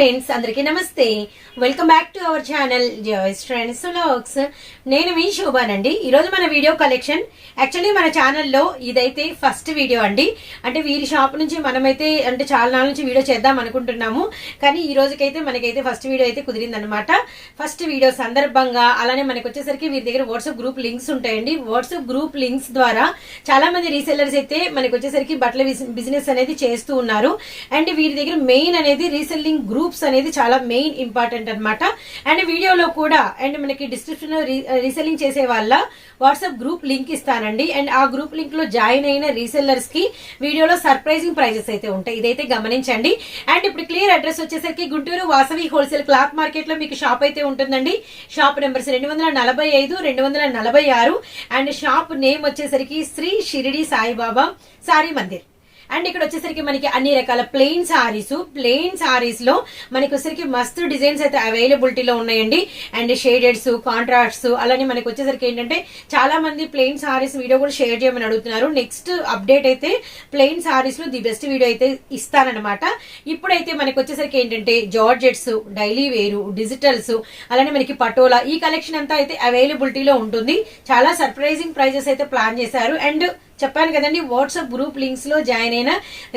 Friends అందరికీ నమస్తే. Welcome back to our channel friends vlogs నేను మీ శోభానండి. ఈరోజు మన వీడియో కలెక్షన్ యాక్చువల్లీ మన ఛానల్లో ఇదైతే ఫస్ట్ వీడియో అండి. అంటే వీరి షాప్ నుంచి మనమైతే అంటే చాలా నాళ్ళ నుంచి వీడియో చేద్దాం అనుకుంటున్నాము. కానీ ఈ రోజుకైతే మనకైతే ఫస్ట్ వీడియో అయితే కుదిరిందనమాట ఫస్ట్ వీడియో సందర్భంగా అలానే మనకి వచ్చేసరికి వీరి దగ్గర వాట్సాప్ గ్రూప్ లింక్స్ ఉంటాయండి. వాట్సాప్ గ్రూప్ లింక్స్ ద్వారా చాలా మంది రీసెల్లర్స్ అయితే మనకి వచ్చేసరికి బట్టల బిజినెస్ అనేది చేస్తూ ఉన్నారు. అండ్ వీరి దగ్గర మెయిన్ అనేది రీసెల్లింగ్ గ్రూప్స్ అనేది చాలా మెయిన్ ఇంపార్టెంట్ అన్నమాట. అండ్ వీడియోలో కూడా అండ్ మనకి డిస్క్రిప్షన్ రీసెల్లింగ్ uh, చేసే వాళ్ళ వాట్సాప్ గ్రూప్ లింక్ ఇస్తానండి. అండ్ ఆ గ్రూప్ లింక్లో జాయిన్ అయిన రీసెల్లర్స్కి వీడియోలో సర్ప్రైజింగ్ ప్రైజెస్ అయితే ఉంటాయి. ఇదైతే గమనించండి. అండ్ ఇప్పుడు క్లియర్ అడ్రస్ వచ్చేసరికి గుంటూరు వాసవి హోల్సేల్ క్లాత్ మార్కెట్లో మీకు షాప్ అయితే ఉంటుందండి. షాప్ నెంబర్స్ రెండు వందల నలభై ఐదు రెండు వందల నలభై ఆరు. అండ్ షాప్ నేమ్ వచ్చేసరికి శ్రీ షిరిడి సాయిబాబా సారీ మందిర్. అండ్ ఇక్కడ వచ్చేసరికి మనకి అన్ని రకాల ప్లెయిన్ సారీస్ ప్లెయిన్ సారీస్లో మనకి వచ్చేసరికి మస్తు డిజైన్స్ అయితే అవైలబిలిటీలో ఉన్నాయండి. అండ్ షేడెడ్స్ కాంట్రాక్ట్స్ అలానే మనకి వచ్చేసరికి ఏంటంటే చాలా మంది ప్లెయిన్ సారీస్ వీడియో కూడా షేర్ చేయమని అడుగుతున్నారు. నెక్స్ట్ అప్డేట్ అయితే ప్లెయిన్ సారీస్లో ది బెస్ట్ వీడియో అయితే ఇస్తానమాట ఇప్పుడైతే మనకి వచ్చేసరికి ఏంటంటే జార్జెట్స్ డైలీ వేరు డిజిటల్స్ అలానే మనకి పటోలా ఈ కలెక్షన్ అంతా అయితే అవైలబిలిటీలో ఉంటుంది. చాలా సర్ప్రైజింగ్ ప్రైజెస్ అయితే ప్లాన్ చేశారు. అండ్ చెప్పాను కదండి వాట్సాప్ గ్రూప్ లింక్స్లో జాయిన్ అయిన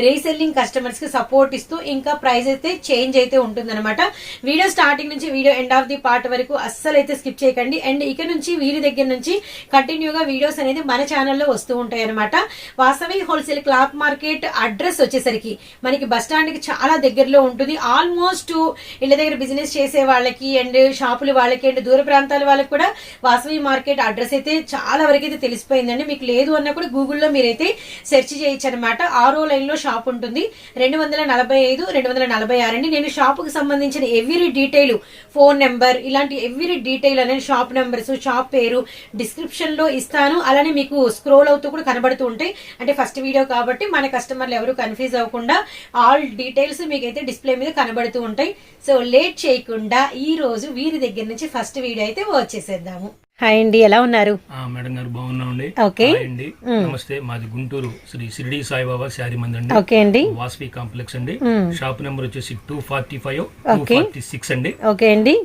రీసెల్లింగ్ కస్టమర్స్కి సపోర్ట్ ఇస్తూ ఇంకా ప్రైస్ అయితే చేంజ్ అయితే ఉంటుందన్నమాట. వీడియో స్టార్టింగ్ నుంచి video end of the part వరకు అస్సలు అయితే స్కిప్ చేయకండి. అండ్ ఇక నుంచి వీరి దగ్గర నుంచి కంటిన్యూగా వీడియోస్ అనేది మన ఛానల్లో వస్తూ ఉంటాయి అనమాట Vasavi wholesale cloth market address వచ్చేసరికి మనకి బస్ స్టాండ్కి చాలా దగ్గరలో ఉంటుంది. ఆల్మోస్ట్ ఇళ్ళ దగ్గర బిజినెస్ చేసే వాళ్ళకి అండ్ షాపుల వాళ్ళకి అండ్ దూర ప్రాంతాల వాళ్ళకి కూడా వాసవి మార్కెట్ అడ్రస్ అయితే చాలా వరకు అయితే తెలిసిపోయిందండి. మీకు లేదు అన్న కూడా గూగుల్లో మీరైతే సెర్చ్ చేయొచ్చు అనమాట ఆరో లైన్లో షాప్ ఉంటుంది. రెండు వందల నలభై ఐదు రెండు వందల నలభై ఆరు అండి నేను షాప్కి సంబంధించిన ఎవ్రీ డీటెయిల్ ఫోన్ నెంబర్ ఇలాంటి ఎవ్రీ డీటెయిల్ అనేది షాప్ నెంబర్స్ షాప్ పేరు డిస్క్రిప్షన్లో ఇస్తాను. అలానే మీకు స్క్రోల్ అవుతూ కూడా కనబడుతూ ఉంటాయి. అంటే ఫస్ట్ వీడియో కాబట్టి మన కస్టమర్లు ఎవరు కన్ఫ్యూజ్ అవ్వకుండా ఆల్ డీటెయిల్స్ మీకైతే డిస్ప్లే మీద కనబడుతూ ఉంటాయి. సో లేట్ చేయకుండా ఈ రోజు వీరి దగ్గర నుంచి ఫస్ట్ వీడియో అయితే వచ్చేసేద్దాము హాయ్ అండి ఎలా ఉన్నారు? మేడం గారు బాగున్నామండి. ఓకే. అండి. నమస్తే మాది గుంటూరు శ్రీ షిరిడి సాయిబాబా శారీ మంది అండి. ఓకే అండి. వాస్వి కాంప్లెక్స్ అండి. షాప్ నెంబర్ వచ్చేసి two forty five two. Forty six అండి. ఓకే అండి.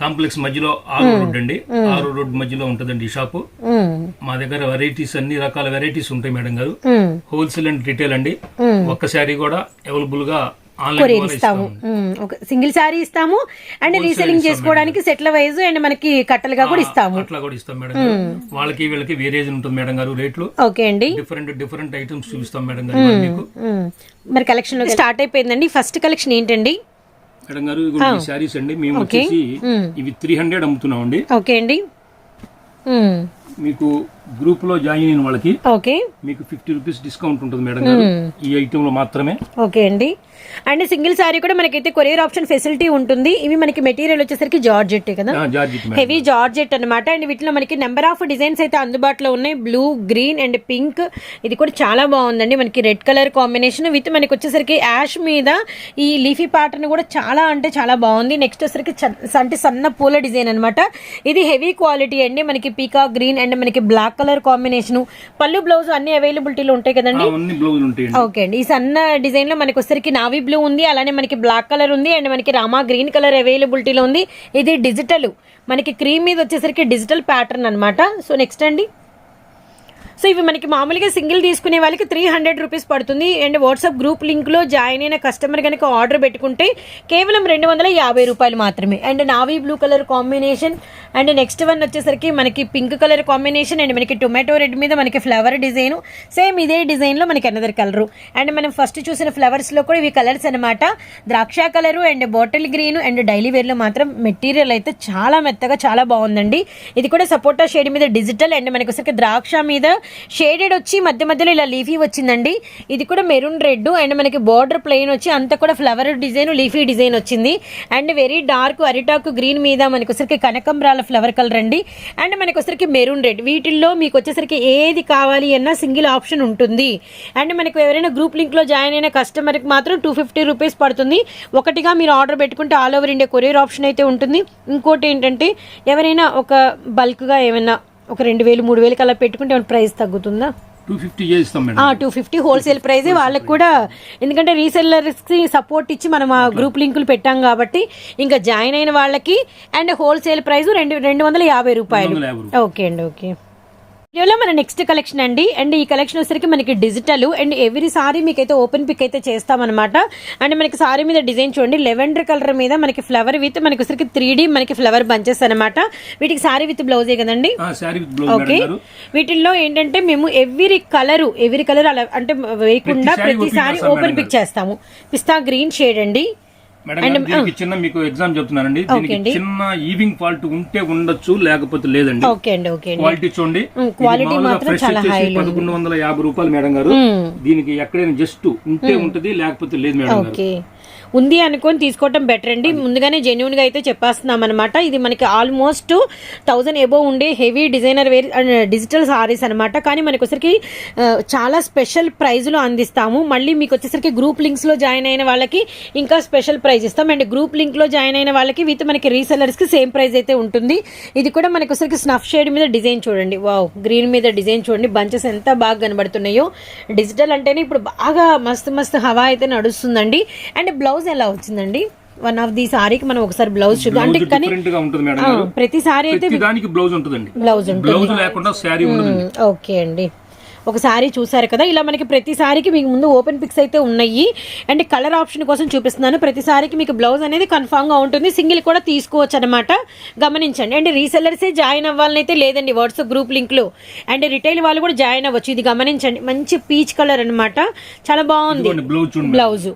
కాంప్లెక్స్ మధ్యలో ఆరు రోడ్ అండి. ఆరు రోడ్ మధ్యలో ఉంటదండి ఈ షాపు. మా. దగ్గర వెరైటీస్ అన్ని రకాల వెరైటీస్ ఉంటాయి మేడం గారు. హోల్సేల్ అండ్ రిటైల్ అండి. ఒక్క శారీ కూడా అవైలబుల్గా కొరియర్ ఇస్తాము. ఒక సింగిల్ సారీ ఇస్తాము అండ్ రీసెలింగ్ చేసుకోవడానికి సెట్ల వైజ్ అండ్ మనకి కట్టలుగా కూడా ఇస్తాము. అట్లా కూడా ఇస్తాం మేడం గారు. వాళ్ళకి వీళ్ళకి వేరియేషన్ ఉంటుంది మేడం గారు రేట్లు. ఓకే అండి. డిఫరెంట్ డిఫరెంట్ ఐటమ్స్ చూపిస్తాం మేడం గారు ఇవాళ మీకు. మరి కలెక్షన్ స్టార్ట్ అయిపోయిందండి. ఫస్ట్ కలెక్షన్ ఏంటండి? మేడం గారు ఇదిగో ఈ శారీస్ అండి. మేము వచ్చేసి ఇవి త్రీ హండ్రెడ్ అమ్ముతున్నాం అండి ఓకే అండి. మీకు గ్రూప్లో జాయిన్ అయిన వాళ్ళకి ఓకే. మీకు ఫిఫ్టీ రూపీస్ డిస్కౌంట్ ఉంటుంది మేడం గారు. ఈ ఐటమ్లో మాత్రమే. ఓకే అండి. అండ్ సింగిల్ సారీ కూడా మనకైతే కొరియర్ ఆప్షన్ ఫెసిలిటీ ఉంటుంది. ఇవి మనకి మెటీరియల్ వచ్చేసరికి జార్జెట్ కదా హెవీ జార్జెట్ అన్నమాట. అండ్ వీటిలో మనకి నెంబర్ ఆఫ్ డిజైన్స్ అయితే అందుబాటులో ఉన్నాయి. Blue green and pink. ఇది కూడా చాలా బాగుందండి. మనకి రెడ్ కలర్ కాంబినేషన్ విత్ మనకి వచ్చేసరికి యాష్ మీద ఈ లీఫీ ప్యాటర్న్ కూడా చాలా అంటే చాలా బాగుంది. నెక్స్ట్ వచ్చేసరికి అంటే సన్న పూల డిజైన్ అన్నమాట. ఇది హెవీ క్వాలిటీ అండి. మనకి పీకా గ్రీన్ అండ్ మనకి బ్లాక్ కలర్ కాంబినేషన్. పళ్ళు బ్లౌజ్ అన్ని అవైలబిలిటీలో ఉంటాయి కదండి? ఓకే అండి. ఈ సన్న డిజైన్లో మనకి వచ్చరికి నావీ బ్లూ ఉంది అలానే మనకి బ్లాక్ కలర్ ఉంది అండ్ మనకి రామా గ్రీన్ కలర్ అవైలబిలిటీలో ఉంది. ఇది డిజిటల్ మనకి క్రీమ్ మీద వచ్చేసరికి డిజిటల్ ప్యాటర్న్ అనమాట సో నెక్స్ట్ అండి. సో ఇవి మనకి మామూలుగా సింగిల్ తీసుకునే వాళ్ళకి త్రీ హండ్రెడ్ రూపీస్ పడుతుంది. అండ్ వాట్సాప్ గ్రూప్ లింక్లో జాయిన్ అయిన కస్టమర్ కనుక ఆర్డర్ పెట్టుకుంటే కేవలం రెండు వందల యాభై రూపాయలు మాత్రమే. And navy blue colour combination and next one వచ్చేసరికి మనకి పింక్ కలర్ కాంబినేషన్ అండ్ మనకి టొమాటో రెడ్ మీద మనకి ఫ్లవర్ డిజైన్ సేమ్ ఇదే డిజైన్లో మనకి అనదర్ కలరు అండ్ మనం ఫస్ట్ చూసిన ఫ్లవర్స్లో కూడా ఇవి కలర్స్ అనమాట ద్రాక్ష colour and bottle green and daily వేర్లో మాత్రం మెటీరియల్ అయితే చాలా మెత్తగా చాలా బాగుందండి. ఇది కూడా సపోటా షేడ్ మీద డిజిటల్ అండ్ మనకి ఒకసారి ద్రాక్ష మీద షేడెడ్ వచ్చి మధ్య మధ్యలో ఇలా లీఫీ వచ్చిందండి. ఇది కూడా మెరూన్ రెడ్ అండ్ మనకి బార్డర్ ప్లెయిన్ వచ్చి అంతా కూడా ఫ్లవర్ డిజైన్ లీఫీ డిజైన్ వచ్చింది. అండ్ వెరీ డార్క్ అరిటాకు గ్రీన్ మీద మనకు వచ్చరికి కనకంబరాల ఫ్లవర్ కలర్ అండి. అండ్ మనకు వచ్చరికి మెరూన్ రెడ్. వీటిల్లో మీకు వచ్చేసరికి ఏది కావాలి అన్నా సింగిల్ ఆప్షన్ ఉంటుంది. అండ్ మనకు ఎవరైనా గ్రూప్ లింక్లో జాయిన్ అయిన కస్టమర్కి మాత్రం టూ ఫిఫ్టీ రూపీస్ పడుతుంది. ఒకటిగా మీరు ఆర్డర్ పెట్టుకుంటే all over India courier option అయితే ఉంటుంది. ఇంకోటి ఏంటంటే ఎవరైనా ఒక బల్క్గా ఏమైనా ఒక రెండు వేలు మూడు వేలకి అలా పెట్టుకుంటే ఏమైనా ప్రైస్ తగ్గుతుందా? టూ ఫిఫ్టీ చేస్తాం మేడం. టూ ఫిఫ్టీ హోల్సేల్ ప్రైజే వాళ్ళకి కూడా ఎందుకంటే రీసెల్లర్స్కి సపోర్ట్ ఇచ్చి మనం ఆ గ్రూప్ లింకులు పెట్టాం కాబట్టి ఇంకా జాయిన్ అయిన వాళ్ళకి అండ్ హోల్సేల్ ప్రైస్ రెండు రెండు వందల యాభై రూపాయలు. వందల యాభై రూపాయలు. ఓకే అండి ఓకే వీడియోలో మన నెక్స్ట్ కలెక్షన్ అండి. అండ్ ఈ కలెక్షన్ వచ్చేసరికి మనకి డిజిటల్ అండ్ ఎవ్రీ సారీ మీకైతే ఓపెన్ పిక్ అయితే చేస్తామన్నమాట. అండ్ మనకి సారీ మీద డిజైన్ చూడండి. లెవెండర్ కలర్ మీద మనకి ఫ్లవర్ విత్ మనకి వచ్చరికి త్రీ మనకి ఫ్లవర్ బంచెస్ అన్నమాట. వీటికి సారీ విత్ బ్లౌజే కదండి? ఓకే వీటిల్లో ఏంటంటే మేము ఎవ్రీ కలర్ ఎవ్రీ కలర్ అలా అంటే వేయకుండా ప్రతి ప్రతి sari sari open open pick చేస్తాము. పిస్తా గ్రీన్ షేడ్ అండి. మేడం దీనికి చిన్న మీకు ఎగ్జామ్ చెప్తున్నానండి. దీనికి. చిన్న ఈవింగ్ ఫాల్ట్ ఉంటే ఉండొచ్చు లేకపోతే లేదండి. క్వాలిటీ చూడండి. వచ్చేసి ఉంది. పదకొండు వందల యాభై రూపాయలు మేడం గారు. దీనికి ఎక్కడైనా జస్ట్ ఉంటే ఉంటది లేకపోతే లేదు మేడం గారు. ఉంది అనుకొని తీసుకోవటం బెటర్ అండి. ముందుగానే జెన్యున్గా అయితే చెప్పేస్తున్నాం అనమాట ఇది మనకి ఆల్మోస్ట్ థౌజండ్ ఎబో ఉండే heavy designer wear digital saris అనమాట కానీ మనకి వచ్చరికి చాలా స్పెషల్ ప్రైజ్లో అందిస్తాము. మళ్ళీ మీకు వచ్చేసరికి గ్రూప్ లింక్స్లో జాయిన్ అయిన వాళ్ళకి ఇంకా స్పెషల్ ప్రైజ్ ఇస్తాం. అండ్ గ్రూప్ లింక్లో జాయిన్ అయిన వాళ్ళకి విత్ మనకి రీసెలర్స్కి సేమ్ ప్రైస్ అయితే ఉంటుంది. ఇది కూడా మనకి వచ్చరికి స్నఫ్ షేడ్ మీద డిజైన్ చూడండి. వావ్ గ్రీన్ మీద డిజైన్ చూడండి. బంచెస్ ఎంత బాగా కనబడుతున్నాయో. డిజిటల్ అంటేనే ఇప్పుడు బాగా మస్తు మస్తు హవా అయితే నడుస్తుందండి. అండ్ బ్లౌజ్ ఎలా వచ్చిందండి? వన్ ఆఫ్ ది సారీకి మనం ఒకసారి బ్లౌజ్ చూద్దాం. అంటే బ్లౌజ్ కానీ ప్రతి సారీ అయితే దానికి బ్లౌజ్ ఉంటుందండి. బ్లౌజ్ ఉంటుంది. బ్లౌజ్ లేకుండా మ్మ్, ఓకే అండి. ఒక సారీ చూసారు కదా ఇలా మనకి ప్రతి సారీకి మీకు ముందు ఓపెన్ పిక్స్ అయితే ఉన్నాయి. అండ్ కలర్ ఆప్షన్ కోసం చూపిస్తున్నాను. ప్రతి సారీకి మీకు బ్లౌజ్ అనేది కన్ఫామ్గా ఉంటుంది. సింగిల్ కూడా తీసుకోవచ్చు అనమాట గమనించండి. అండ్ రీసెల్లర్సే జాయిన్ అవ్వాలని అయితే లేదండి వాట్సాప్ గ్రూప్ లింక్లో. అండ్ రిటైల్ వాళ్ళు కూడా జాయిన్ అవ్వచ్చు. ఇది గమనించండి. మంచి పీచ్ కలర్ అన్నమాట. చాలా బాగుంది. బ్లౌజ్ బ్లౌజ్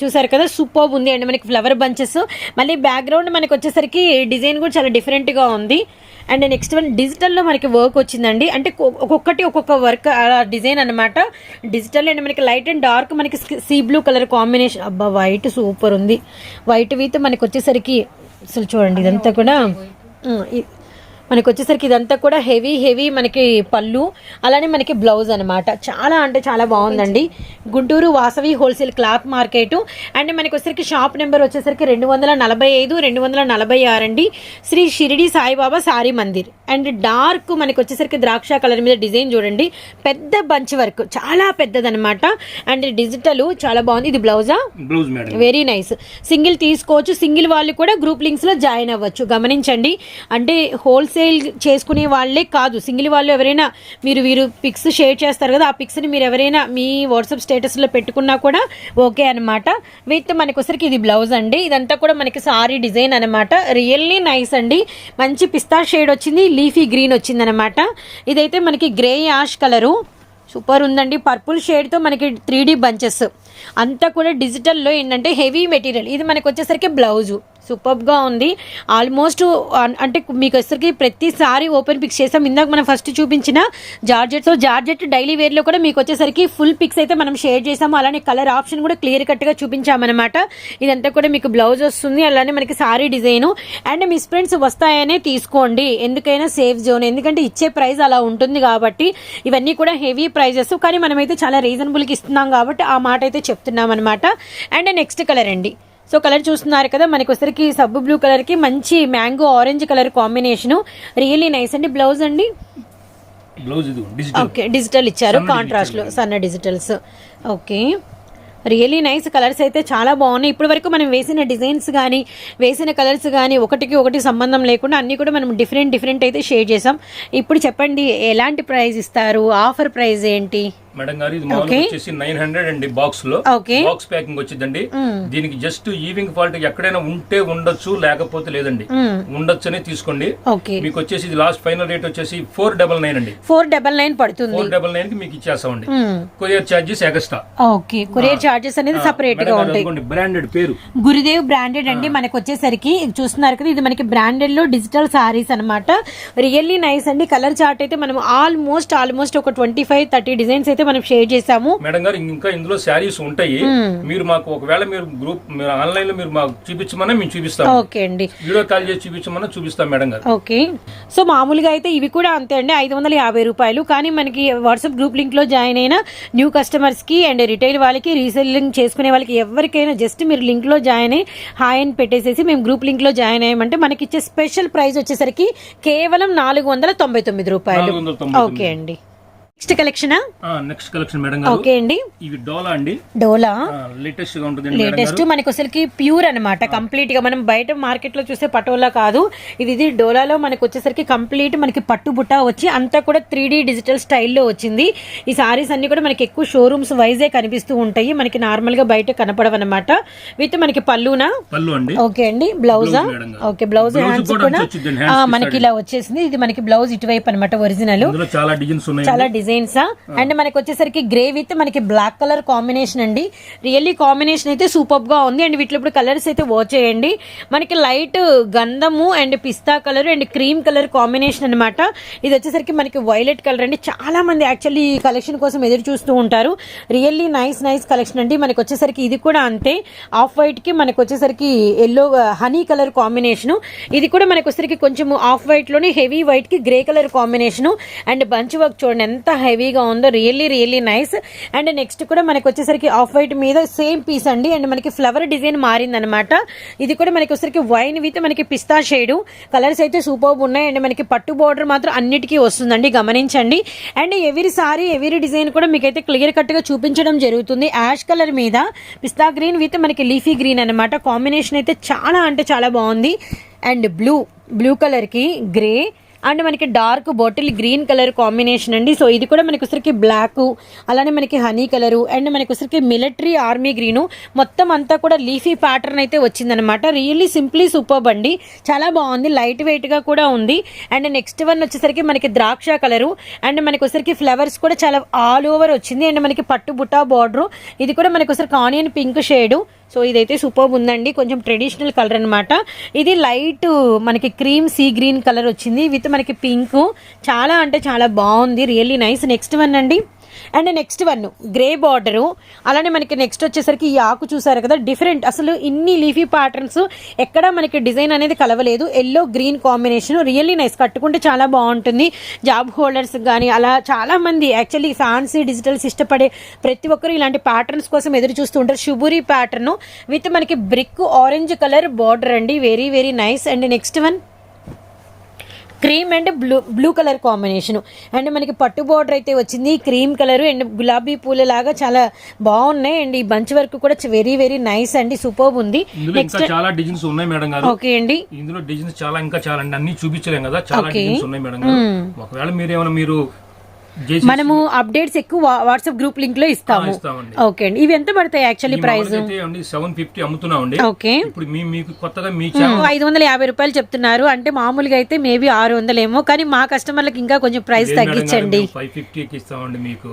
చూసారు కదా సూపర్ ఉంది. అండ్ మనకి ఫ్లవర్ బంచెస్ మళ్ళీ బ్యాక్గ్రౌండ్ మనకి వచ్చేసరికి డిజైన్ కూడా చాలా different గా ఉంది. అండ్ నెక్స్ట్ వన్ డిజిటల్లో మనకి వర్క్ వచ్చిందండి. అంటే ఒక్కొక్కటి ఒక్కొక్క వర్క్ డిజైన్ అనమాట డిజిటల్ అండ్ మనకి లైట్ అండ్ డార్క్ మనకి సీ బ్లూ కలర్ కాంబినేషన్ అబ్బా వైట్ సూపర్ ఉంది. వైట్ విత్ మనకి వచ్చేసరికి అసలు చూడండి ఇదంతా కూడా మనకి వచ్చేసరికి ఇదంతా కూడా హెవీ హెవీ మనకి పళ్ళు అలానే మనకి బ్లౌజ్ అన్నమాట. చాలా అంటే చాలా బాగుందండి. Guntur Vasavi wholesale cloth market. And మనకి వచ్చేసరికి షాప్ నెంబర్ వచ్చేసరికి రెండు వందల నలభై ఐదు రెండు వందల నలభై ఆరు అండి. Shri Shirdi Saibaba sorry Mandir. And dark మనకి వచ్చేసరికి ద్రాక్ష కలర్ మీద డిజైన్ చూడండి. పెద్ద బంచ్ వర్క్ చాలా పెద్దదన్నమాట. అండ్ డిజిటల్ చాలా బాగుంది. ఇది బ్లౌజా? Blouse very nice. సింగిల్ తీసుకోవచ్చు. సింగిల్ వాళ్ళు కూడా గ్రూప్ లింక్స్లో జాయిన్ అవ్వచ్చు. గమనించండి. అంటే హోల్సేల్ చేసుకునే వాళ్ళే కాదు. సింగిల్ వాళ్ళు ఎవరైనా మీరు వీరు పిక్స్ షేర్ చేస్తారు కదా ఆ పిక్స్ని మీరు ఎవరైనా మీ వాట్సాప్ స్టేటస్లో పెట్టుకున్నా కూడా ఓకే అనమాట విత్ మనకొసరికి ఇది బ్లౌజ్ అండి. ఇదంతా కూడా మనకి సారీ డిజైన్ అనమాట రియల్లీ నైస్ అండి. మంచి పిస్తా షేడ్ వచ్చింది లీఫీ గ్రీన్ వచ్చింది అనమాట ఇదైతే మనకి గ్రే యాష్ కలరు సూపర్ ఉందండి. పర్పుల్ షేడ్తో మనకి త్రీ డీ బంచెస్ అంతా కూడా డిజిటల్లో ఏంటంటే హెవీ మెటీరియల్ ఇది మనకు వచ్చేసరికి బ్లౌజు సూపర్గా ఉంది. ఆల్మోస్ట్ uh, అంటే మీకు వచ్చేసరికి ప్రతిసారి ఓపెన్ పిక్స్ చేసాం. ఇందాక మనం ఫస్ట్ చూపించిన జార్జెట్ సో జార్జెట్ డైలీ వేర్లో కూడా మీకు వచ్చేసరికి ఫుల్ పిక్స్ అయితే మనం షేర్ చేసాము. అలానే కలర్ ఆప్షన్ కూడా క్లియర్ కట్గా చూపించామన్నమాట. ఇదంతా కూడా మీకు బ్లౌజ్ వస్తుంది. అలానే మనకి sari design. And miss prints వస్తాయనే తీసుకోండి. ఎందుకైనా సేఫ్ జోన్ ఎందుకంటే ఇచ్చే ప్రైస్ అలా ఉంటుంది కాబట్టి ఇవన్నీ కూడా హెవీ ప్రైజెస్ కానీ మనమైతే చాలా రీజనబుల్కి ఇస్తున్నాం కాబట్టి ఆ మాట అయితే చెప్తున్నాం అనమాట అండ్ నెక్స్ట్ కలర్ అండి. సో కలర్ చూస్తున్నారు కదా మనకి వచ్చరికి సబ్బు బ్లూ కలర్కి మంచి mango orange colour combination. Really nice అండి. బ్లౌజ్ అండి? బ్లౌజ్ ఓకే డిజిటల్ ఇచ్చారు సన్న కాంట్రాస్ట్లో సన్న digitals okay really nice colours అయితే చాలా బాగున్నాయి. ఇప్పటి వరకు మనం వేసిన డిజైన్స్ కానీ వేసిన కలర్స్ కానీ ఒకటికి ఒకటి సంబంధం లేకుండా అన్ని కూడా మనం డిఫరెంట్ డిఫరెంట్ అయితే షేర్ చేసాం ఇప్పుడు చెప్పండి ఎలాంటి ప్రైస్ ఇస్తారు? ఆఫర్ ప్రైస్ ఏంటి? మేడం గారు ఇది మామూలుగా వచ్చేసి నైన్ హండ్రెడ్ అండి బాక్స్లో బాక్స్ ప్యాకింగ్ వచ్చిందండి. దీనికి జస్ట్ ఈవింగ్ ఫాల్ట్ ఎక్కడైనా ఉంటే ఉండొచ్చు లేకపోతే లేదండి. ఉండొచ్చు అని తీసుకోండి. మీకు వచ్చేసి ఇది లాస్ట్ ఫైనల్ రేట్ వచ్చేసి ఫోర్ డబల్ నైన్ అండి. ఫోర్ డబల్ నైన్ పడుతుంది. ఫోర్ డబల్ నైన్కి మీకు ఇచ్చేస్తామండి. Courier charges extra okay courier charges అనేది సపరేట్గా ఉంటాయి. బ్రాండెడ్ పేరు. గురుదేవ్ బ్రాండెడ్ అండి. మనకి వచ్చేసరికి చూస్తున్నారు కదా ఇది మనకి బ్రాండెడ్లో డిజిటల్ సారీస్ అన్నమాట. రియల్లీ నైస్ అండి. కలర్ చార్ట్ అయితే మనం ఆల్మోస్ట్ ఆల్మోస్ట్ ఒక ట్వంటీ ఫైవ్ థర్టీ డిజైన్స్ అయితే మనం షేర్ చేసాము మేడం గారు ఇంకా ఇందులో శారీస్ ఉంటాయి. మీరు మాకు ఒకవేళ మీరు గ్రూప్ ఆన్లైన్లో మీరు మాకు చూపించమన్నా మేము చూపిస్తాం. ఓకే అండి. వీడియో కాల్ చేసి చూపించమన్నా చూపిస్తాం మేడం గారు. ఓకే సో మామూలుగా అయితే ఇవి కూడా అంతే అండి ఐదు వందల యాభై రూపాయలు. కానీ మనకి వాట్సాప్ గ్రూప్ లింక్లో జాయిన్ అయిన న్యూ కస్టమర్స్కి అండ్ రిటైల్ వాళ్ళకి రీసెల్లింగ్ చేసుకునే వాళ్ళకి ఎవరికైనా జస్ట్ మీరు లింక్లో జాయిన్ అయ్యి హాయ్ అని పెట్టేసేసి మేము గ్రూప్ లింక్లో జాయిన్ అయ్యామంటే మనకి ఇచ్చే స్పెషల్ ప్రైస్ వచ్చేసరికి కేవలం నాలుగు వందల తొంభై తొమ్మిది రూపాయలు. ఓకే అండి. Next collection next collection madam గారు. ఓకే అండి. ఇవి డోలా అండి. డోలా? లేటెస్ట్గా ఉంటుంది లేటెస్ట్ మనకి అసలుకి ప్యూర్ అనమాట కంప్లీట్గా. మనం బయట మార్కెట్లో చూసే పటోలా కాదు. ఇది ఇది డోలాలో మనకి వచ్చేసరికి కంప్లీట్ మనకి పట్టు బుట్ట వచ్చి అంతా కూడా త్రీ డిజిటల్ స్టైల్లో వచ్చింది. ఈ సారీస్ అన్ని కూడా మనకి ఎక్కువ షోరూమ్స్ వైజే కనిపిస్తూ ఉంటాయి. మనకి నార్మల్గా బయట కనపడవన్నమాట. విత్ మనకి పళ్ళునా? పళ్ళు అండి. ఓకే అండి. బ్లౌజా. ఓకే బ్లౌజ్ హ్యాండ్స్ కూడా మనకి ఇలా వచ్చేసింది. ఇది మనకి బ్లౌజ్ ఇటువైపు అనమాట ఒరిజినల్ చాలా డిజైన్స్ ఉన్నాయి చాలా డిజైన్స్ అండ్ మనకి వచ్చేసరికి గ్రే విత్ మనకి బ్లాక్ కలర్ కాంబినేషన్ అండి. రియల్లీ కాంబినేషన్ అయితే సూపర్గా ఉంది. అండ్ వీటిలో ఇప్పుడు కలర్స్ అయితే వాచ్ చేయండి. మనకి లైట్ గంధము and pista colour and cream colour combination అన్నమాట. ఇది వచ్చేసరికి మనకి వైలెట్ కలర్ అండి. చాలా మంది యాక్చువల్లీ ఈ కలెక్షన్ కోసం ఎదురు చూస్తూ ఉంటారు. రియల్లీ నైస్ నైస్ కలెక్షన్ అండి. మనకి వచ్చేసరికి ఇది కూడా అంతే. ఆఫ్ వైట్కి మనకి వచ్చేసరికి ఎల్లో హనీ కలర్ కాంబినేషన్. ఇది కూడా మనకి వచ్చేసరికి కొంచెం ఆఫ్ వైట్లోనే heavy వైట్కి grey colour combination. And bunch work చూడండి ఎంత హెవీగా ఉందో really really nice and next కూడా మనకి వచ్చేసరికి ఆఫ్ వైట్ మీద సేమ్ పీస్ అండి. అండ్ మనకి ఫ్లవర్ డిజైన్ మారిందనమాట ఇది కూడా మనకి వచ్చేసరికి వైన్ విత్ మనకి పిస్తా షేడ్ కలర్స్ అయితే సూపర్ ఉన్నాయి. అండ్ మనకి పట్టు బార్డర్ మాత్రం అన్నిటికీ వస్తుందండి. గమనించండి. అండ్ ఎవరి సారీ ఎవరి డిజైన్ కూడా మీకైతే క్లియర్ కట్గా చూపించడం జరుగుతుంది. యాష్ కలర్ మీద పిస్తా గ్రీన్ విత్ మనకి లీఫీ గ్రీన్ అన్నమాట. కాంబినేషన్ అయితే చాలా అంటే చాలా బాగుంది. అండ్ బ్లూ బ్లూ కలర్కి గ్రే అండ్ మనకి dark bottle green colour combination అండి. సో ఇది కూడా మనకి వచ్చరికి బ్లాక్ అలానే మనకి హనీ కలరు అండ్ మనకి వచ్చరికి మిలిటరీ ఆర్మీ గ్రీను. మొత్తం అంతా కూడా లీఫీ ప్యాటర్న్ అయితే వచ్చిందనమాట రియల్లీ సింప్లీ సూపర్ అండి. చాలా బాగుంది లైట్ వెయిట్గా కూడా ఉంది. అండ్ నెక్స్ట్ వన్ వచ్చేసరికి మనకి ద్రాక్ష కలరు అండ్ మనకి వచ్చరికి ఫ్లవర్స్ కూడా చాలా ఆల్ ఓవర్ వచ్చింది. అండ్ మనకి పట్టు బుట్టా బార్డర్ ఇది కూడా మనకి వచ్చరికి ఆనియన్ పింక్ షేడు. సో ఇదైతే సూపర్ ఉందండి. కొంచెం ట్రెడిషనల్ కలర్ అన్నమాట. ఇది లైట్ మనకి క్రీమ్ సీ గ్రీన్ కలర్ వచ్చింది. విత్ మనకి పింక్ చాలా అంటే చాలా బాగుంది. రియల్లీ నైస్ నెక్స్ట్ వన్ అండి. And next one grey border. అలానే మనకి నెక్స్ట్ వచ్చేసరికి ఈ ఆకు చూసారు కదా డిఫరెంట్. అసలు ఇన్ని లీఫీ ప్యాటర్న్స్ ఎక్కడ మనకి డిజైన్ అనేది కలవలేదు. Yellow green combination really nice కట్టుకుంటే చాలా బాగుంటుంది. జాబ్ హోల్డర్స్ కానీ అలా చాలా మంది యాక్చువల్లీ ఫ్యాన్సీ డిజిటల్స్ ఇష్టపడే ప్రతి ఒక్కరు ఇలాంటి ప్యాటర్న్స్ కోసం ఎదురు చూస్తూ ఉంటారు. షుబూరి ప్యాటర్న్ విత్ మనకి బ్రిక్ ఆరెంజ్ కలర్ బార్డర్ అండి. Very very nice and next one cream and blue blue colour combination. And మనకి పట్టు బార్డర్ అయితే వచ్చింది. క్రీమ్ కలర్ అండ్ గులాబీ పూల లాగా చాలా బాగున్నాయి. అండ్ ఈ బంచ్ వర్క్ కూడా వెరీ వెరీ నైస్ అండి. సూపర్ ఉంది. చాలా డిజైన్స్ ఉన్నాయి మేడం గారు. ఓకే అండి. ఇందులో డిజైన్స్ చాలా ఇంకా చాలా అండి. అన్ని చూపించలేం కదా. చాలా. డిజైన్స్ ఉన్నాయి మేడం గారు. ఒకవేళ మీరు ఏమైనా మీరు మనము అప్డేట్స్ ఎక్కువ వాట్సాప్ గ్రూప్ లింక్లో ఇస్తాము. ఓకే అండి. ఇవి ఎంత పడతాయి యాక్చువల్లీ ప్రైస్ సెవెన్ ఫిఫ్టీ అమ్ముతున్నామండి ఓకే. ఇప్పుడు మీ మీకు కొత్తగా మీ ఐదు వందల యాభై రూపాయలు చెప్తున్నారు. అంటే మామూలుగా అయితే మేబీ ఆరు వందలేమో కానీ మా కస్టమర్లకు ఇంకా కొంచెం ప్రైస్ తగ్గించండి. మీకు.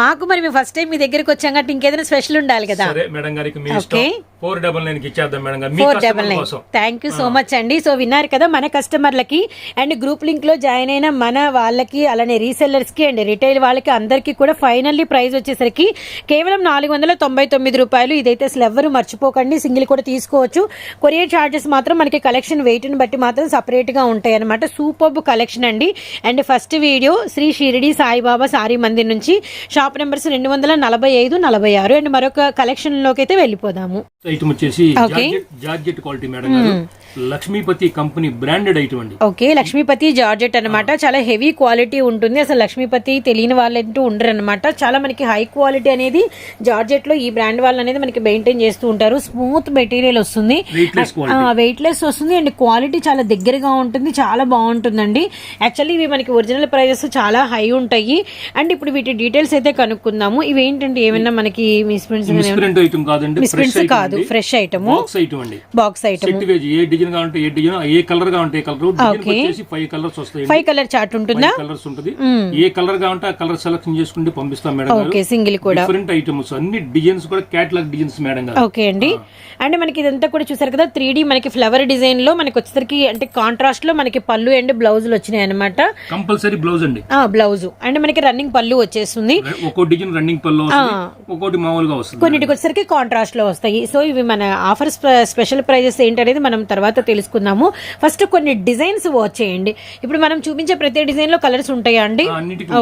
మాకు మరి మేము ఫస్ట్ టైం మీ దగ్గరికి వచ్చాం కాబట్టి ఇంకేదైనా స్పెషల్ ఉండాలి కదా. మేడం గారికి. ఇష్టం. ఫోర్ డబల్ నైన్ ఇచ్చేద్దాం మేడం గారు. Four double nine thank you so much అండి. సో విన్నారు కదా మన కస్టమర్లకి. అండ్ గ్రూప్ లింక్లో జాయిన్ అయిన మన వాళ్ళకి అలానే రీసెల్లర్స్కి అండ్ రిటైల్ వాళ్ళకి అందరికీ కూడా ఫైనల్లీ ప్రైస్ వచ్చేసరికి కేవలం నాలుగు వందల తొంభై తొమ్మిది రూపాయలు. ఇదైతే అసలు ఎవ్వరు మర్చిపోకండి. సింగిల్ కూడా తీసుకోవచ్చు. కొరియర్ చార్జెస్ మాత్రం మనకి కలెక్షన్ వెయిట్ని బట్టి మాత్రం సపరేట్గా ఉంటాయి అనమాట సూపర్ కలెక్షన్ అండి. And first video Shri Shirdi Saibaba Saree Mandir నుంచి. షాప్ నెంబర్స్ రెండు వందల నలభై ఐదు నలభై ఆరు. అండ్ మరొక కలెక్షన్లోకి అయితే వెళ్ళిపోదాము. ఐటమ్ వచ్చేసి. జార్జెట్ క్వాలిటీ మేడం గారు. లక్ష్మీపతి కంపెనీ బ్రాండెడ్ ఐటమ్ అండి. ఓకే లక్ష్మీపతి జార్జెట్ అన్నమాట. చాలా హెవీ క్వాలిటీ ఉంటుంది. అసలు లక్ష్మీపతి తెలియని వాళ్ళంటూ ఉండరు అనమాట చాలా మనకి హై క్వాలిటీ అనేది జార్జెట్లో ఈ బ్రాండ్ వాళ్ళు అనేది మనకి మెయింటైన్ చేస్తూ ఉంటారు. స్మూత్ మెటీరియల్ వస్తుంది. వెయిట్లెస్ క్వాలిటీ వెయిట్ లెస్ వస్తుంది అండ్ క్వాలిటీ చాలా దగ్గరగా ఉంటుంది. చాలా బాగుంటుందండి. యాక్చువల్లీ ఇవి మనకి ఒరిజినల్ ప్రైజెస్ చాలా హై ఉంటాయి. అండ్ ఇప్పుడు వీటి డీటెయిల్స్ అయితే కనుక్కుందాము. ఇవి ఏంటంటే ఏమైనా మనకి మిస్ప్రింట్స్ కాదు. ఫ్రెష్ ఐటమ్ బాక్స్ ఐటమ్ ఏ డిజైన్ కావాలంటే ఏ డిజైన్ ఏ కలర్ ఫైవ్ కలర్స్ వస్తాయి ఫైవ్ కలర్ చార్ట్ ఉంటుందా? కలర్స్ ఉంటుంది. ఏ కలర్ కావాలంటే ఆ కలర్ సెలెక్షన్ చేసుకుంటే పంపిస్తాం మేడం ఓకే సింగిల్ కూడా. డిఫరెంట్ ఐటమ్స్ అన్ని డిజైన్స్ కూడా క్యాటలాగ్ డిజైన్స్ మేడం గారు. ఓకే అండి. అండ్ మనకి ఇదంతా కూడా చూసారు కదా త్రీ మనకి ఫ్లవర్ డిజైన్లో మనకి వచ్చేసరికి అంటే కాంట్రాస్ట్లో మనకి పళ్ళు అండ్ బ్లౌజులు వచ్చినాయి అనమాట కంపల్సరీ బ్లౌజ్ అండి. బ్లౌజ్. అండ్ మనకి రన్నింగ్ పళ్ళు వచ్చేస్తుంది. ఒక్కో డిజైన్ రన్నింగ్ వస్తుంది ఒక్కోటి మామూలుగా వస్తుంది కొన్నిటికి వచ్చేసరికి కాంట్రాస్ట్లో వస్తాయి. సో ఇవి మన ఆఫర్ స్పెషల్ ప్రైజెస్ ఏంటనేది మనం తర్వాత తెలుసుకుందాము. ఫస్ట్ కొన్ని డిజైన్స్ వాచ్ చేయండి. ఇప్పుడు మనం చూపించే ప్రతి డిజైన్లో కలర్స్ ఉంటాయా అండి.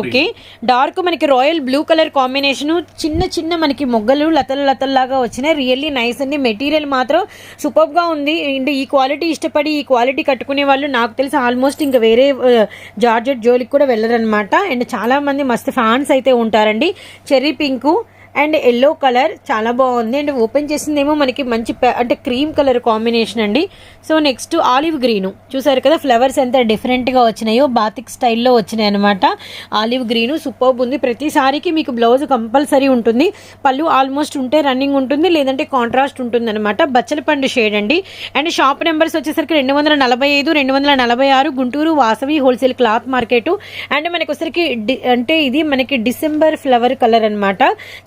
ఓకే. డార్క్ మనకి రాయల్ బ్లూ కలర్ కాంబినేషన్ చిన్న చిన్న మనకి మొగ్గలు లతలు లతల్లాగా వచ్చినాయి. రియల్లీ నైస్ అండి. మెటీరియల్ మాత్రం సూపర్గా ఉంది. అండ్ ఈ క్వాలిటీ ఇష్టపడి ఈ క్వాలిటీ కట్టుకునే వాళ్ళు నాకు తెలిసి ఆల్మోస్ట్ ఇంకా వేరే జార్జెట్ జోలికి కూడా వెళ్ళరనమాట అండ్ చాలా మంది మస్తు ఫ్యాన్స్ అయితే ఉంటారండి. Cherry pink and yellow colour చాలా బాగుంది. అండ్ ఓపెన్ చేసిందేమో మనకి మంచి అంటే క్రీమ్ కలర్ కాంబినేషన్ అండి. సో నెక్స్ట్ ఆలివ్ గ్రీన్ చూసారు కదా ఫ్లవర్స్ ఎంత డిఫరెంట్గా వచ్చినాయో బాతిక్ స్టైల్లో వచ్చినాయి అనమాట ఆలివ్ గ్రీన్ సూపర్బ్ ఉంది. ప్రతిసారికి మీకు బ్లౌజ్ కంపల్సరీ ఉంటుంది. పళ్ళు ఆల్మోస్ట్ ఉంటే రన్నింగ్ ఉంటుంది లేదంటే కాంట్రాస్ట్ ఉంటుంది అనమాట బచ్చల పండు షేడ్ అండి. అండ్ షాప్ నెంబర్స్ వచ్చేసరికి రెండు వందల నలభై ఐదు రెండు వందల నలభై ఆరు Guntur Vasavi wholesale cloth market and మనకి వచ్చరికి డి- అంటే ఇది మనకి డిసెంబర్ ఫ్లవర్ కలర్ అన్నమాట.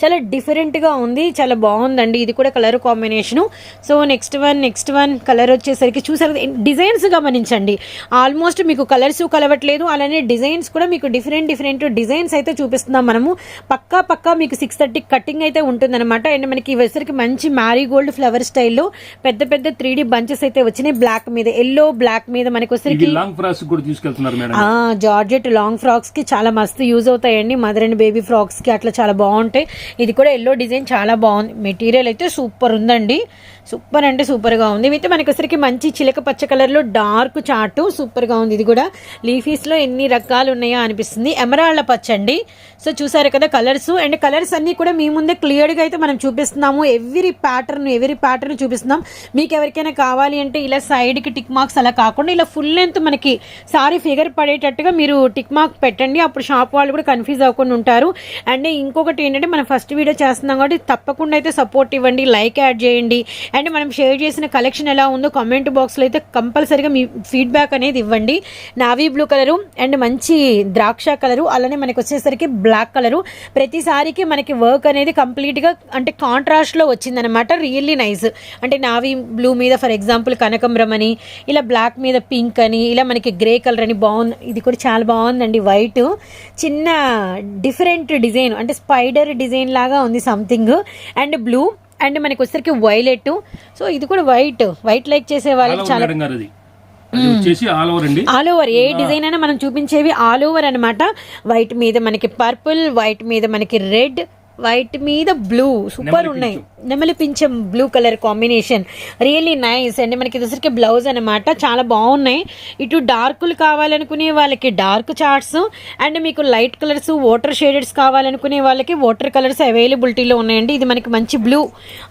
చాలా డిఫరెంట్గా ఉంది. చాలా బాగుందండి. ఇది కూడా colour combination so next one next one colour వచ్చేసరికి చూసారు డిజైన్స్ గమనించండి. ఆల్మోస్ట్ మీకు కలర్స్ కలవట్లేదు. అలానే డిజైన్స్ కూడా మీకు డిఫరెంట్ డిఫరెంట్ డిజైన్స్ అయితే చూపిస్తున్నాం మనము. పక్కా పక్కా మీకు సిక్స్ థర్టీ కటింగ్ అయితే ఉంటుందన్నమాట. అండ్ మనకి వచ్చరికి మంచి మ్యారీగోల్డ్ ఫ్లవర్ స్టైల్లో పెద్ద పెద్ద త్రీ డి బంచెస్ అయితే వచ్చినాయి. బ్లాక్ మీద ఎల్లో బ్లాక్ మీద మనకి ఇది వచ్చరికి లాంగ్ ఫ్రాస్ కూడా తీసుకెళ్తున్నారు జార్జెట్ లాంగ్ ఫ్రాక్స్కి చాలా మస్తు యూజ్ అవుతాయండి. మదర్ అండ్ బేబీ ఫ్రాక్స్కి అట్లా చాలా బాగుంటాయి. ఇది కూడా ఎల్లో డిజైన్ చాలా బాగుంది. మెటీరియల్ అయితే సూపర్ ఉందండి. సూపర్ అంటే సూపర్గా ఉంది. అయితే మనకి వచ్చరికి మంచి చిలక పచ్చ కలర్లో డార్క్ చాటు సూపర్గా ఉంది. ఇది కూడా లీఫీస్లో ఎన్ని రకాలు ఉన్నాయో అనిపిస్తుంది. ఎమరాళ్ళ పచ్చ అండి సో చూసారు కదా కలర్స్. అండ్ కలర్స్ అన్నీ కూడా మీ ముందే క్లియర్గా అయితే మనం చూపిస్తున్నాము. ఎవ్రీ ప్యాటర్న్ ఎవ్రీ ప్యాటర్న్ చూపిస్తున్నాం. మీకు ఎవరికైనా కావాలి అంటే ఇలా సైడ్కి టిక్ మార్క్స్ అలా కాకుండా ఇలా ఫుల్ లెంత్ మనకి సారీ ఫిగర్ పడేటట్టుగా మీరు టిక్ మార్క్ పెట్టండి. అప్పుడు షాప్ వాళ్ళు కూడా కన్ఫ్యూజ్ అవ్వకుండా ఉంటారు. అండ్ ఇంకొకటి ఏంటంటే మనం ఫస్ట్ వీడియో చేస్తున్నాం కాబట్టి తప్పకుండా అయితే సపోర్ట్ ఇవ్వండి. లైక్ యాడ్ చేయండి. అండ్ మనం షేర్ చేసిన కలెక్షన్ ఎలా ఉందో కామెంట్ బాక్స్లో అయితే కంపల్సరీగా మీ ఫీడ్బ్యాక్ అనేది ఇవ్వండి. నావీ బ్లూ కలరు అండ్ మంచి ద్రాక్ష కలరు అలానే మనకి వచ్చేసరికి బ్లాక్ కలరు ప్రతిసారికి మనకి వర్క్ అనేది కంప్లీట్గా అంటే కాంట్రాస్ట్లో వచ్చిందనమాట రియల్లీ నైస్ అంటే నావీ బ్లూ మీద ఫర్ ఎగ్జాంపుల్ కనకంబరం అని ఇలా బ్లాక్ మీద పింక్ అని ఇలా మనకి గ్రే కలర్ అని బాగుంది. ఇది కూడా చాలా బాగుందండి వైట్ చిన్న డిఫరెంట్ డిజైన్ అంటే స్పైడర్ డిజైన్ లాగా ఉంది సంథింగ్ అండ్ బ్లూ అండ్ మనకి వచ్చేసరికి వైలెట్. సో ఇది కూడా వైట్. వైట్ లైక్ చేసే వాళ్ళకి చాలా వచ్చేసి ఆల్ ఓవర్ అండి. All over. ఏ డిజైన్ అయినా మనం చూపించేవి ఆల్ ఓవర్ అన్నమాట. వైట్ మీద మనకి పర్పుల్ వైట్ మీద మనకి రెడ్ వైట్ మీద బ్లూ సూపర్ ఉన్నాయి. నెమలి పింఛం blue colour combination. Really nice and మనకి దసరికి బ్లౌజ్ అనమాట చాలా బాగున్నాయి. ఇటు డార్కులు కావాలనుకునే వాళ్ళకి డార్క్ చార్ట్స్ అండ్ మీకు లైట్ కలర్స్ వాటర్ షేడెడ్స్ కావాలనుకునే వాళ్ళకి వాటర్ కలర్స్ అవైలబిలిటీలో ఉన్నాయండి. ఇది మనకి మంచి బ్లూ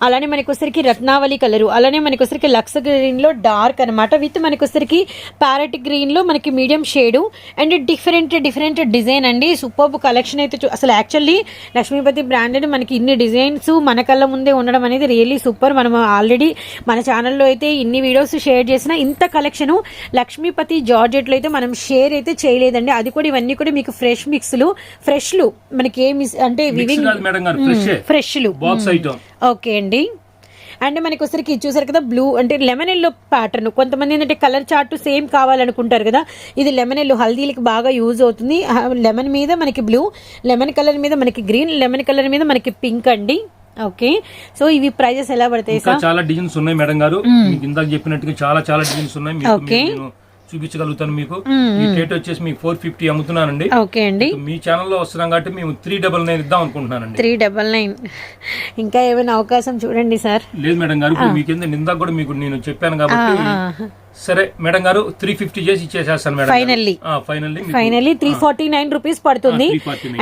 అలానే మనకి వచ్చరికి రత్నావళి కలరు. అలానే మనకి వచ్చరికి లక్స్ గ్రీన్లో డార్క్ అనమాట విత్ మనకి వచ్చరికి ప్యారెట్ గ్రీన్లో మనకి medium shade and different different design అండి. సూపర్ కలెక్షన్ అయితే అసలు యాక్చువల్లీ లక్ష్మీపతి బ్రాండెడ్ మనకి ఇన్ని డిజైన్స్ మన కళ్ళ ముందే ఉండడం అనేది రియల్లీ సూపర్ మనం ఆల్రెడీ మన ఛానల్లో అయితే ఇన్ని వీడియోస్ షేర్ చేసిన ఇంత కలెక్షన్ లక్ష్మీపతి జార్జెట్లో అయితే మనం షేర్ అయితే చేయలేదండి. అది కూడా ఇవన్నీ కూడా మీకు ఫ్రెష్ మిక్స్లు ఫ్రెష్లు మనకి ఏమి అంటే వివింగ్ ఫ్రెష్లు బాక్స్ ఐటమ్ ఓకే అండి. అండ్ మనకి వచ్చరికి చూసారు కదా బ్లూ అంటే లెమన్ ఎల్లో ప్యాటర్న్ కొంతమంది ఏంటంటే కలర్ చార్ట్ సేమ్ కావాలనుకుంటారు కదా ఇది లెమన్ ఎల్లో హల్దీలకి బాగా యూజ్ అవుతుంది. లెమన్ మీద మనకి బ్లూ లెమన్ కలర్ మీద మనకి గ్రీన్ లెమన్ కలర్ మీద మనకి పింక్ అండి. ఓకే సో ఇవి ప్రైజెస్ ఎలా పడతాయి చాలా డిజైన్స్ ఉన్నాయి మేడం గారు. ఇందాక చెప్పినట్టుగా చాలా చాలా డిజైన్స్ ఉన్నాయి. చూపించగలుగుతాను మీకు. ఈ రేట్ వచ్చేసి మీకు ఫోర్ ఫిఫ్టీ అమ్ముతున్నానండి. ఓకే అండి. మీ ఛానల్లో వస్తున్నాం కాబట్టి మేము త్రీ డబల్ నైన్ ఇద్దాం అనుకుంటున్నానండి. Three double nine. ఇంకా ఏమైనా అవకాశం చూడండి సార్. లేదు మేడం గారు మీకు ఏంటంటే ఇందాక కూడా మీకు నేను చెప్పాను కాబట్టి సరే మేడం గారు త్రీ ఫిఫ్టీ చేసి ఇచ్చేసేస్తాను madam Finally. Finally finally three forty nine rupees పడుతుంది.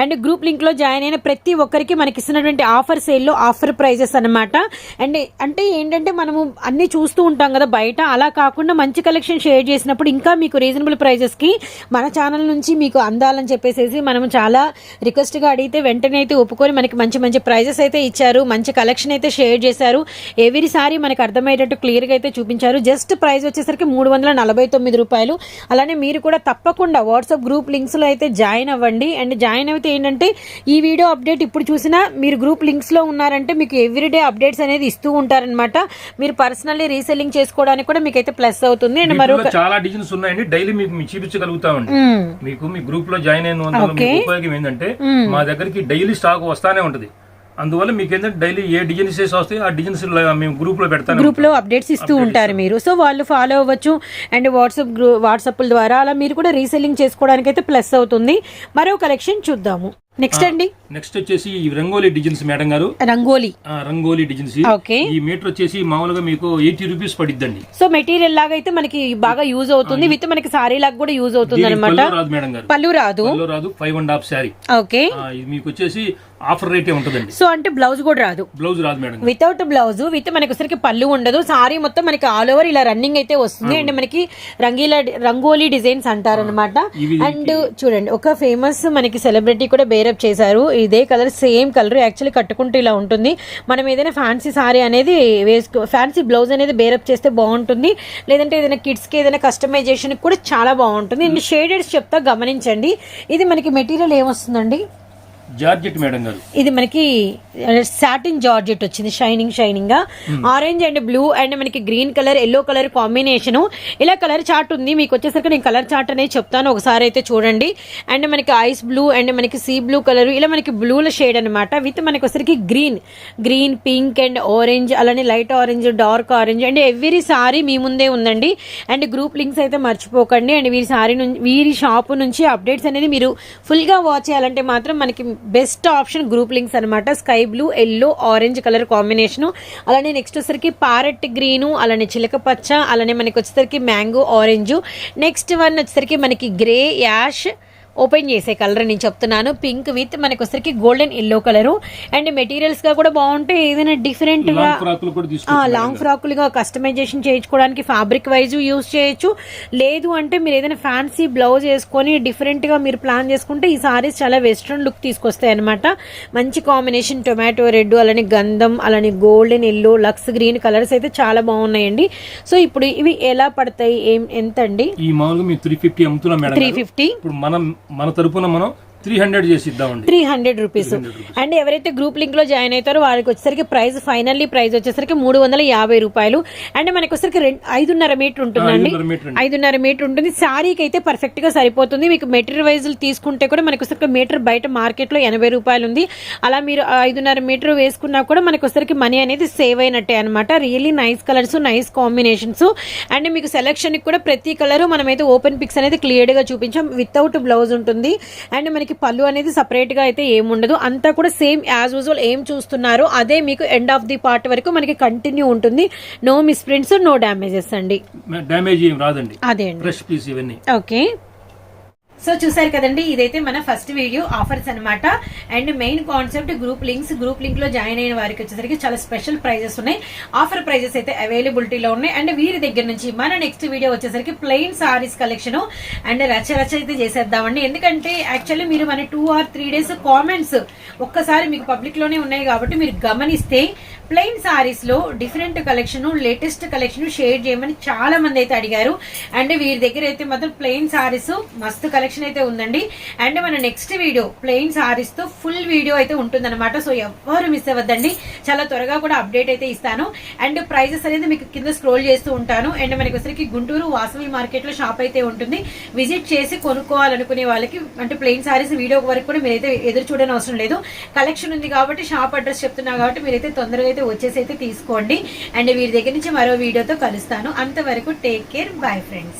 అండ్ గ్రూప్ లింక్లో జాయిన్ అయిన ప్రతి ఒక్కరికి మనకి ఇస్తున్నటువంటి ఆఫర్ సేల్లో ఆఫర్ ప్రైజెస్ అన్నమాట. అండ్ అంటే ఏంటంటే మనము అన్ని చూస్తూ ఉంటాం కదా బయట. అలా కాకుండా మంచి కలెక్షన్ షేర్ చేసినప్పుడు ఇంకా మీకు రీజనబుల్ ప్రైజెస్కి మన ఛానల్ నుంచి మీకు అందాలని చెప్పేసి మనం చాలా రిక్వెస్ట్గా అడిగితే వెంటనే అయితే ఒప్పుకొని మనకి మంచి మంచి ప్రైజెస్ అయితే ఇచ్చారు. మంచి కలెక్షన్ అయితే షేర్ చేశారు. ఎవరి సారి మనకు అర్థమయ్యేటట్టు క్లియర్గా అయితే చూపించారు. జస్ట్ ప్రైస్ వచ్చేసరికి మూడు వందల నలభై తొమ్మిది రూపాయలు. అలానే మీరు కూడా తప్పకుండా వాట్సాప్ గ్రూప్ లింక్స్లో అయితే జాయిన్ అవ్వండి. అండ్ జాయిన్ అయితే ఏంటంటే ఈ వీడియో అప్డేట్ ఇప్పుడు చూసినా మీరు గ్రూప్ లింక్స్లో ఉన్నారంటే మీకు ఎవ్రీడే అప్డేట్స్ అనేది ఇస్తూ ఉంటారనమాట మీరు పర్సనల్లీ రీసెల్లింగ్ చేసుకోవడానికి కూడా మీకు అయితే ప్లస్ అవుతుంది. అండ్ మరొక చాలా డిజైన్స్ ఉన్నాయండి. డైలీ మీకు చూపించగలుగుతామండి. మీకు మీ గ్రూప్లో జాయిన్ అయిన ఉపయోగం ఏంటంటే మా దగ్గరికి డైలీ స్టాక్ వస్తానే ఉంటది. అందువల్ల మీకు ఏంటంటే డైలీ ఏ డిజైన్స్ వస్తాయి ఆ డిజైన్స్ మేము గ్రూప్లో పెడతాను గ్రూప్లో అప్డేట్స్ ఇస్తూ ఉంటారు మీరు. సో వాళ్ళు ఫాలో అవ్వచ్చు. అండ్ వాట్సాప్ గ్రూ వాట్సాప్ ద్వారా అలా మీరు కూడా రీసెల్లింగ్ చేసుకోవడానికి అయితే ప్లస్ అవుతుంది. మరో కలెక్షన్ చూద్దాము. నెక్స్ట్ అండి. నెక్స్ట్ వచ్చేసి ఈ రంగోలీ డిజైన్స్ మేడం గారు. రంగోలీ. Rangoli designs okay. ఈ మీటర్ వచ్చేసి మామూలుగా మీకు ఎయిటీ రూపీస్ పడిద్దండి. సో మెటీరియల్ లాగా అయితే మనకి బాగా యూజ్ అవుతుంది. విత్ మనకి సారీ లాగా కూడా యూజ్ అవుతుంది అనమాట పళ్ళు రాదు మేడం గారు. పళ్ళు రాదు. పళ్ళు రాదు five and half saree okay. మీకు వచ్చేసి ఆఫర్ రేటే ఉంటుందండి. సో అంటే బ్లౌజ్ కూడా రాదు. బ్లౌజ్ రాదు మేడం. వితౌట్ బ్లౌజ్ విత్ మనకి వచ్చరికి పళ్ళు ఉండదు. సారీ మొత్తం మనకి ఆల్ ఓవర్ ఇలా రన్నింగ్ అయితే వస్తుంది. అండ్ మనకి రంగీల రంగోలీ డిజైన్స్ అంటారనమాట ఇవి- అండ్ చూడండి ఒక ఫేమస్ మనకి సెలబ్రిటీ కూడా బేరప్ చేశారు. ఇదే కలర్ సేమ్ కలర్ యాక్చువల్లీ కట్టుకుంటూ ఇలా ఉంటుంది. మనం ఏదైనా ఫ్యాన్సీ సారీ అనేది వేసుకో ఫ్యాన్సీ బ్లౌజ్ అనేది బేరప్ చేస్తే బాగుంటుంది. లేదంటే ఏదైనా కిడ్స్కి ఏదైనా కస్టమైజేషన్ కూడా చాలా బాగుంటుంది. అండ్ షేడెడ్స్ చెప్తా గమనించండి. ఇది మనకి మెటీరియల్ ఏమొస్తుందండి? జార్జెట్ మేడం గారు. ఇది మనకి సాటిన్ జార్జెట్ వచ్చింది షైనింగ్ షైనింగ్గా. ఆరెంజ్ అండ్ బ్లూ అండ్ మనకి green colour yellow colour combination ఇలా కలర్ చార్ట్ ఉంది. మీకు వచ్చేసరికి నేను కలర్ చార్ట్ అనేది చెప్తాను. ఒకసారి అయితే చూడండి. అండ్ మనకి ఐస్ బ్లూ అండ్ మనకి సీ బ్లూ కలర్ ఇలా మనకి బ్లూల షేడ్ అనమాట విత్ మనకి వచ్చరికి green green pink and orange అలానే light orange dark orange and every saree మీ ముందే ఉందండి. అండ్ గ్రూప్ లింక్స్ అయితే మర్చిపోకండి. అండ్ వీరి సారీ నుంచి వీరి షాప్ నుంచి అప్డేట్స్ అనేది మీరు ఫుల్గా వాచ్ చేయాలంటే మాత్రం మనకి బెస్ట్ ఆప్షన్ గ్రూప్ లింక్స్ అనమాట sky blue yellow orange colour combination. అలానే నెక్స్ట్ వచ్చేసరికి పారెట్ గ్రీన్ అలానే చిలక పచ్చ అలానే మనకి వచ్చేసరికి మ్యాంగో ఆరెంజ్. నెక్స్ట్ వన్ వచ్చేసరికి మనకి గ్రే యాష్ ఓపెన్ చేసే కలర్ నేను చెప్తున్నాను. పింక్ విత్ మనకి వచ్చేసరికి గోల్డెన్ ఎల్లో కలర్ అండ్ మెటీరియల్స్గా కూడా బాగుంటాయి ఏదైనా డిఫరెంట్గా లాంగ్ ఫ్రాకులుగా కస్టమైజేషన్ చేయించుకోవడానికి ఫ్యాబ్రిక్ వైజ్ యూస్ చేయొచ్చు. లేదు అంటే మీరు ఏదైనా ఫ్యాన్సీ బ్లౌజ్ వేసుకొని డిఫరెంట్గా మీరు ప్లాన్ చేసుకుంటే ఈ సారీస్ చాలా వెస్ట్రన్ లుక్ తీసుకొస్తాయి అనమాట మంచి కాంబినేషన్ టొమాటో రెడ్ అలానే గంధం అలానే గోల్డెన్ ఎల్లో లక్స్ గ్రీన్ కలర్స్ అయితే చాలా బాగున్నాయండి. సో ఇప్పుడు ఇవి ఎలా పడతాయి? ఏం ఎంత అండి ఈ మామూలుగా మేము త్రీ ఫిఫ్టీ అమ్ముతున్నాం త్రీ. ఫిఫ్టీ ఇప్పుడు మనం మన తరపున మనం త్రీ హండ్రెడ్ చేసి ఇద్దామండి త్రీ హండ్రెడ్ రూపీస్. అండ్ ఎవరైతే గ్రూప్ లింక్లో జాయిన్ అవుతారో వారికి వచ్చేసరికి ప్రైస్ ఫైనల్లీ ప్రైస్ వచ్చేసరికి మూడు వందల యాభై రూపాయలు. అండ్ మనకి వచ్చేసరికి రెండు ఐదున్నర మీటర్ ఉంటుందండి. ఐదున్నర మీటర్ అండి. ఐదున్నర మీటర్ ఉంటుంది. శారీకి అయితే పర్ఫెక్ట్గా సరిపోతుంది. మీకు మెటీరియల్ వైజ్ తీసుకుంటే కూడా మనకి వచ్చరికి మీటర్ బయట మార్కెట్లో ఎనభై రూపాయలు ఉంది. అలా మీరు ఐదున్నర మీటర్ వేసుకున్నా కూడా మనకి వచ్చరికి మనీ అనేది సేవ్ అయినట్టే అనమాట really nice colours nice combinations and మీకు సెలెక్షన్ కూడా ప్రతి కలర్ మనమైతే ఓపెన్ పిక్స్ అనేది క్లియర్గా చూపించాం. వితౌట్ బ్లౌజ్ ఉంటుంది. అండ్ మనకి పళ్ళు అనేది సపరేట్గా అయితే ఏముండదు. అంతా కూడా సేమ్ యాజ్ యూజువల్ ఏం చూస్తున్నారో అదే మీకు ఎండ్ ఆఫ్ ది పార్ట్ వరకు మనకి కంటిన్యూ ఉంటుంది. నో మిస్ప్రింట్స్ నో డ్యామేజెస్ అండి. డ్యామేజ్ ఏం రాదండి. అదే అండి. ఫ్రెష్ పీస్ ఇవన్నీ. ఓకే సో చూసారు కదండి ఇదైతే మన ఫస్ట్ వీడియో ఆఫర్స్ అన్నమాట. And main concept group links group లింక్లో join అయిన వారికి వచ్చేసరికి చాలా స్పెషల్ ప్రైజెస్ ఉన్నాయి. ఆఫర్ ప్రైజెస్ అయితే అవైలబిలిటీలో ఉన్నాయి. అండ్ వీరి దగ్గర నుంచి మన నెక్స్ట్ వీడియో వచ్చేసరికి ప్లెయిన్ సారీస్ కలెక్షన్ అండ్ రచ రచ అయితే చేసేద్దామండి. ఎందుకంటే యాక్చువల్లీ మీరు మన two or three days comments ఒక్కసారి మీకు పబ్లిక్లోనే ఉన్నాయి కాబట్టి మీరు గమనిస్తే plain సారీస్లో different collection latest collection share చేయమని చాలా మంది అయితే అడిగారు. అండ్ వీరి దగ్గర అయితే మాత్రం ప్లెయిన్ సారీస్ మస్తు కలెక్షన్ అయితే ఉందండి. అండ్ మన నెక్స్ట్ వీడియో ప్లెయిన్ సారీస్తో ఫుల్ వీడియో అయితే ఉంటుందన్నమాట. సో ఎవరు మిస్ అవ్వద్దండి. చాలా త్వరగా కూడా అప్డేట్ అయితే ఇస్తాను. అండ్ ప్రైజెస్ అనేది మీకు కింద స్క్రోల్ చేస్తూ ఉంటాను. అండ్ మనకి వచ్చరికి గుంటూరు వాసవి మార్కెట్లో షాప్ అయితే ఉంటుంది. విజిట్ చేసి కొనుక్కోవాలనుకునే వాళ్ళకి అంటే ప్లెయిన్ సారీస్ వీడియో వరకు కూడా మీరైతే ఎదురు చూడని అవసరం లేదు. కలెక్షన్ ఉంది కాబట్టి షాప్ అడ్రస్ చెప్తున్నా కాబట్టి మీరైతే తొందరగా అయితే వచ్చేసి అయితే తీసుకోండి. అండ్ వీరి దగ్గర నుంచి మరో వీడియోతో కలుస్తాను. అంతవరకు టేక్ కేర్ బై ఫ్రెండ్స్